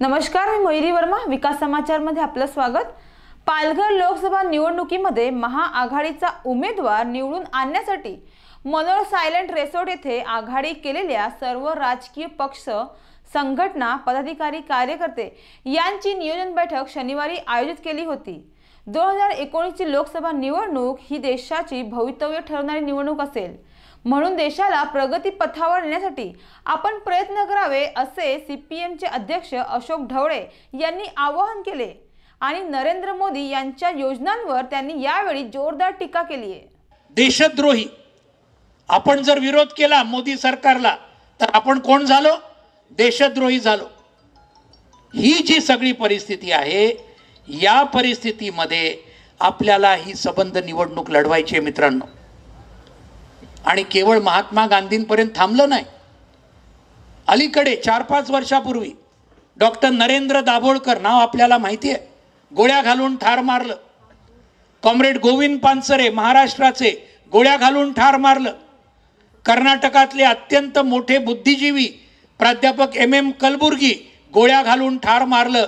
नमस्कार मी मयुरी वर्मा. विकास समाचारमध्ये आपलं स्वागत. पालघर लोकसभा निवडणुकीमध्ये महाआघाडीचा उमेदवार निवडून आणण्यासाठी मनोर सायलेंट रेसॉर्ट येथे आघाडी केलेल्या सर्व राजकीय पक्ष संघटना पदाधिकारी कार्यकर्ते यांची नियोजन बैठक शनिवारी आयोजित केली होती. दोन हजार एकोणीसची लोकसभा निवडणूक ही देशाची भवितव्य ठरणारी निवडणूक असेल. म्हणून देशाला प्रगतीपथावर नेण्यासाठी आपण प्रयत्न करावे असे सी पी एमचे अध्यक्ष अशोक ढवळे यांनी आवाहन केले. आणि नरेंद्र मोदी यांच्या योजनांवर त्यांनी यावेळी जोरदार टीका केली आहे. देशद्रोही. आपण जर विरोध केला मोदी सरकारला तर आपण कोण झालो? देशद्रोही झालो. ही जी सगळी परिस्थिती आहे या परिस्थितीमध्ये आपल्याला ही सबंध निवडणूक लढवायची आहे मित्रांनो. आणि केवळ महात्मा गांधींपर्यंत थांबलं नाही. अलीकडे चार पाच वर्षापूर्वी डॉक्टर नरेंद्र दाभोळकर नाव आपल्याला माहिती आहे गोळ्या घालून ठार मारलं. कॉम्रेड गोविंद पानसरे महाराष्ट्राचे गोळ्या घालून ठार मारलं. कर्नाटकातले अत्यंत मोठे बुद्धिजीवी प्राध्यापक एम एम कलबुर्गी गोळ्या घालून ठार मारलं.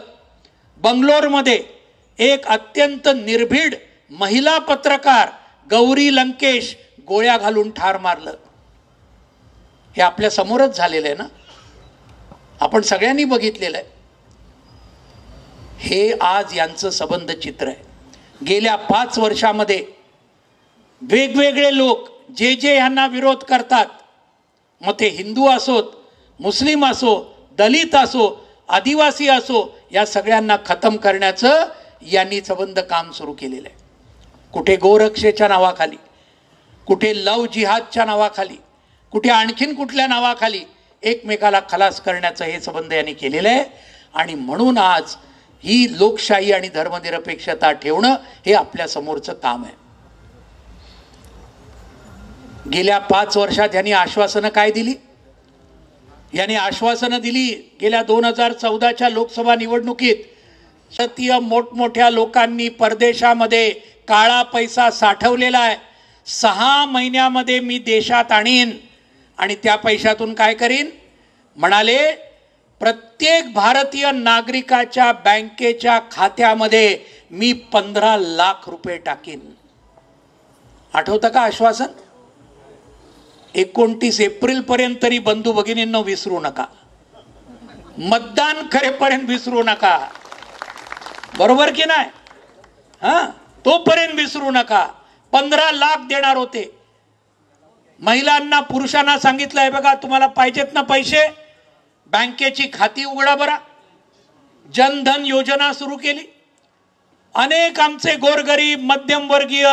बंगलोरमध्ये एक अत्यंत निर्भीड महिला पत्रकार गौरी लंकेश गोळ्या घालून ठार मारलं. हे आपल्या समोरच झालेलं आहे ना? आपण सगळ्यांनी बघितलेलं आहे. हे आज यांचं संबंध चित्र आहे. गेल्या पाच वर्षामध्ये वेगवेगळे लोक जे जे यांना विरोध करतात मग ते हिंदू असोत मुस्लिम असो दलित असो आदिवासी असो या सगळ्यांना खतम करण्याचं यांनी संबंध काम सुरू केलेलं आहे. कुठे गोरक्षेच्या नावाखाली कुठे लव जिहादच्या नावाखाली कुठे आणखीन कुठल्या नावाखाली एकमेकाला खलास करण्याचं हे संबंध यांनी केलेलं आहे. आणि म्हणून आज ही लोकशाही आणि धर्मनिरपेक्षता ठेवणं हे आपल्या समोरचं काम आहे. गेल्या पाच वर्षात यांनी आश्वासनं काय दिली? यांनी आश्वासनं दिली गेल्या दोन हजार चौदाच्या लोकसभा निवडणुकीत सतीय मोठमोठ्या लोकांनी परदेशामध्ये काळा पैसा साठवलेला आहे. सहा महिन्यामध्ये मी देशात आणीन आणि त्या पैशातून काय करीन? म्हणाले प्रत्येक भारतीय नागरिकाच्या बँकेच्या खात्यामध्ये मी पंधरा लाख रुपये टाकीन. आठवतं का आश्वासन? एकोणतीस एप्रिल पर्यंत तरी बंधू भगिनींनो विसरू नका. मतदान करेपर्यंत विसरू नका. बरोबर की नाही? हा? तोपर्यंत विसरू नका. पंधरा लाख देणार होते. महिलांना पुरुषांना सांगितलं आहे बघा तुम्हाला पाहिजेत ना पैसे? बँकेची खाती उघडा बरा. जनधन योजना सुरू केली. अनेक आमचे गोरगरीब मध्यमवर्गीय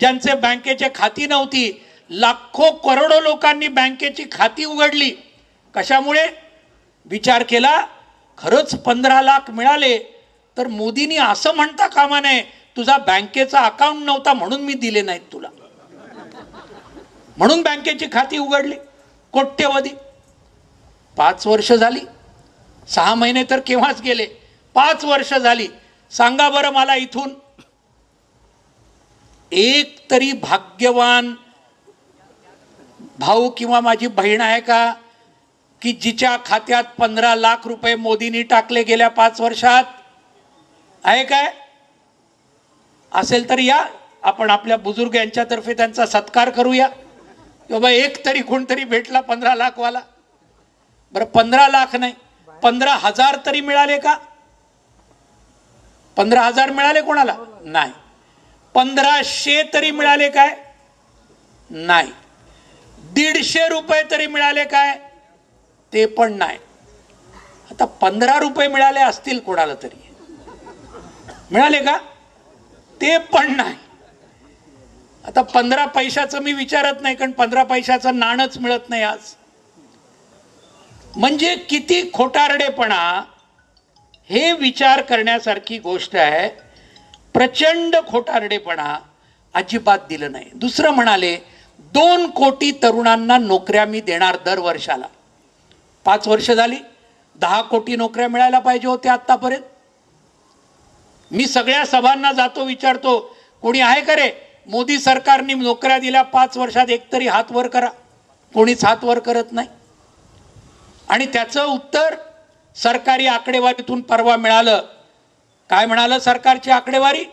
ज्यांचे बँकेचे खाती नव्हती लाखो करोडो लोकांनी बँकेची खाती उघडली. कशामुळे? विचार केला खरंच पंधरा लाख मिळाले तर मोदींनी असं म्हणता कामा नये तुझा बँकेचा अकाउंट नव्हता म्हणून मी दिले नाहीत तुला. म्हणून बँकेची खाती उघडली. कोट्यवधी. पाच वर्ष झाली. सहा महिने तर केव्हाच गेले. पाच वर्ष झाली. सांगा बरं मला इथून. एक तरी भाग्यवान भाऊ किंवा माझी बहीण आहे का की जिच्या खात्यात पंधरा लाख रुपये मोदींनी टाकले गेल्या पाच वर्षात? आहे काय? असेल तर या. आपण आपल्या बुजुर्ग यांच्यातर्फे त्यांचा सत्कार करूया. बाबा एक तरी कोणतरी भेटला पंधरा लाखवाला. बरं पंधरा लाख नाही. पंधरा हजार तरी मिळाले का? पंधरा हजार मिळाले कोणाला? नाही. पंधराशे तरी मिळाले काय? नाही. दीडशे रुपये तरी मिळाले काय? ते पण नाही. आता पंधरा रुपये मिळाले असतील कोणाला तरी. मिळाले का? ते पण नाही. आता पंधरा पैशाचं मी विचारत नाही कारण पंधरा पैशाचं नाणंच मिळत नाही आज. म्हणजे किती खोटारडेपणा हे विचार करण्यासारखी गोष्ट आहे. प्रचंड खोटारडेपणा अजिबात दिलं नाही. दुसरं म्हणाले दोन कोटी तरुणांना नोकऱ्या मी देणार दर वर्षाला. पाच वर्ष झाली दहा कोटी नोकऱ्या मिळायला पाहिजे होत्या आत्तापर्यंत. मी सगळ्या सभांना जातो विचारतो कोणी आहे का रे? मोदी सरकारने नोकऱ्या दिल्या पाच वर्षात एकतरी हात वर करा. कोणीच हात वर करत नाही. आणि त्याचं उत्तर सरकारी आकडेवारीतून परवा मिळालं. काय म्हणालं सरकारची आकडेवारी?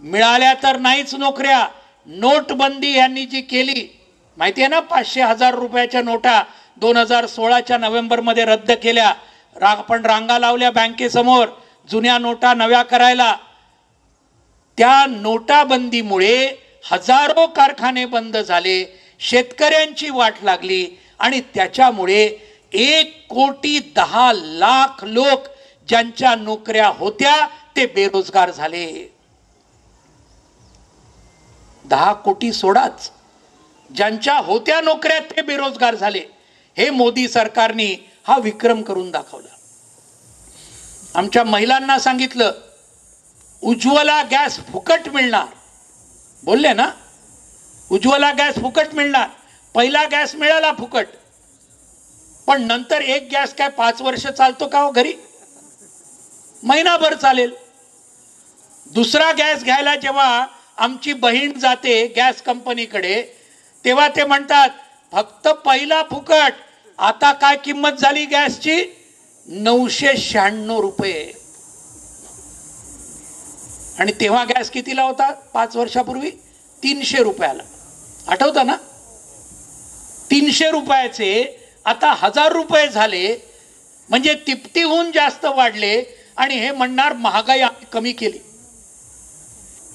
मिळाल्या तर नाहीच नोकऱ्या. नोटबंदी यांनी जी केली माहिती आहे ना पाचशे हजार रुपयाच्या नोटा दोन हजार सोळाच्या नोव्हेंबरमध्ये रद्द केल्या. रा आपण रांगा लावल्या बँकेसमोर. जुन्या नोटा नव्या करायला. त्या नोटाबंदीमुळे हजारो कारखाने बंद झाले शेतकऱ्यांची वाट लागली आणि त्याच्यामुळे एक कोटी दहा लाख लोक ज्यांच्या नोकऱ्या होत्या ते बेरोजगार झाले. दहा कोटी सोडाच. ज्यांच्या होत्या नोकऱ्या ते बेरोजगार झाले. हे मोदी सरकारने हा विक्रम करून दाखवला. आमच्या महिलांना सांगितलं उज्ज्वला गॅस फुकट मिळणार. बोलले ना? उज्ज्वला गॅस फुकट मिळणार. पहिला गॅस मिळाला फुकट. पण नंतर एक गॅस काय पाच वर्ष चालतो का हो घरी? महिनाभर चालेल. दुसरा गॅस घ्यायला जेव्हा आमची बहीण जाते गॅस कंपनीकडे तेव्हा ते म्हणतात फक्त पहिला फुकट. आता काय किंमत झाली गॅसची? नऊशे शहाण्णव रुपये. आणि तेव्हा गॅस कितीला होता? पाच वर्षापूर्वी तीनशे रुपयाला. आठवता ना? तीनशे रुपयाचे आता हजार रुपये झाले. म्हणजे तिपटीहून जास्त वाढले आणि हे म्हणणार महागाई आम्ही कमी केली.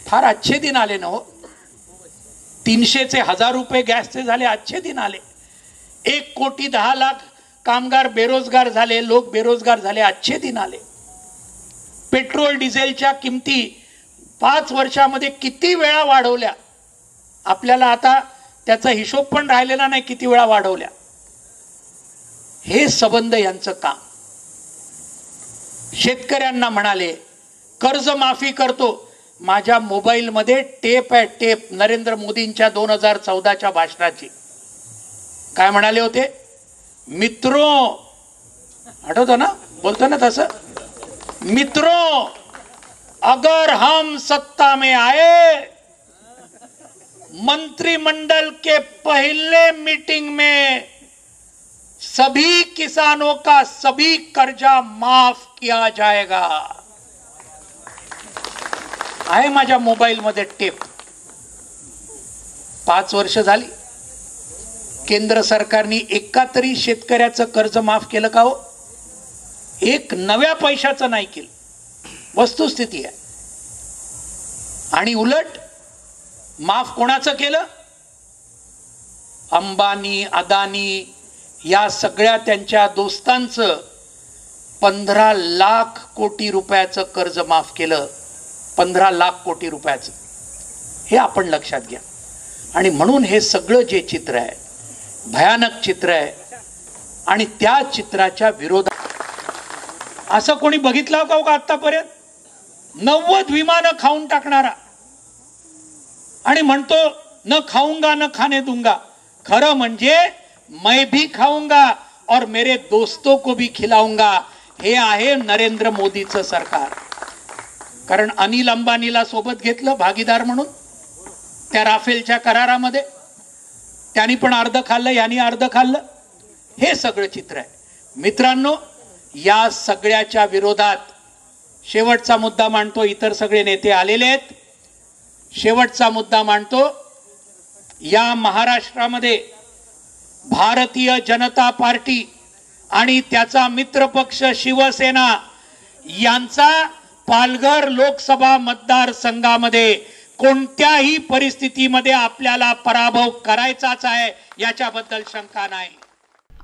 फार अच्छे दिन आले ना हो. तीनशेचे हजार रुपये गॅसचे झाले अच्छे दिन आले. एक कोटी दहा लाख कामगार बेरोजगार झाले लोक बेरोजगार झाले अच्छे दिन आले. पेट्रोल डिझेलच्या किमती पाच वर्षामध्ये किती वेळा वाढवल्या? आपल्याला आता त्याचा हिशोब पण राहिलेला नाही किती वेळा वाढवल्या. हे सबंध यांचं काम. शेतकऱ्यांना म्हणाले कर्ज माफी करतो. माझ्या मोबाईलमध्ये टेप आहे टेप नरेंद्र मोदींच्या दोन हजार चौदाच्या भाषणाची. काय म्हणाले होते? मित्रो. आठवत ना? बोलतो ना तसं? मित्रों अगर हम सत्ता में आए मंत्रिमंडल के पहले मीटिंग में सभी किसानों का सभी कर्जा माफ किया जाएगा। आहे माझ्या मोबाईलमध्ये टेप. पाच वर्ष झाली. केंद्र सरकारने एका तरी शेतकऱ्याचं कर्ज माफ केलं का हो? एक नव्या पैशाचं नाही केलं. वस्तुस्थिती आहे. आणि उलट माफ कोणाचं केलं? अंबानी अदानी या सगळ्या त्यांच्या दोस्तांचं पंधरा लाख कोटी रुपयाचं कर्ज माफ केलं. पंधरा लाख कोटी रुपयाचं. हे आपण लक्षात घ्या. आणि म्हणून हे सगळं जे चित्र आहे भयानक चित्र आहे. आणि त्या चित्राच्या विरोधात असं कोणी बघितलं का हो का आतापर्यंत नव्वद विमानं खाऊन टाकणारा. आणि म्हणतो न खाऊंगा न खाने दूंगा. खरं म्हणजे मैं भी खाऊंगा और मेरे दोस्तों को भी खिलाऊंगा हे आहे नरेंद्र मोदीचं सरकार. कारण अनिल अंबानीला सोबत घेतलं भागीदार म्हणून त्या राफेलच्या करारामध्ये. त्यांनी पण अर्ध खाल्लं यांनी अर्ध खाल्लं. हे सगळं चित्र आहे. मित्रांनो या सगळ्याच्या विरोधात शेवटचा मुद्दा मांडतो इतर सगळे नेते आलेले आहेत. शेवटचा मुद्दा मांडतो. या महाराष्ट्रामध्ये भारतीय जनता पार्टी आणि त्याचा मित्रपक्ष शिवसेना यांचा पालघर लोकसभा मतदारसंघामध्ये कोणत्याही परिस्थितीमध्ये आपल्याला पराभव करायचाच आहे याच्याबद्दल शंका नाही.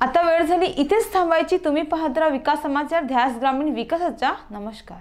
आता वेळ झाली इथेच थांबायची. तुम्ही पाहत राहा विकास समाचार ध्यास ग्रामीण विकासाचा. नमस्कार.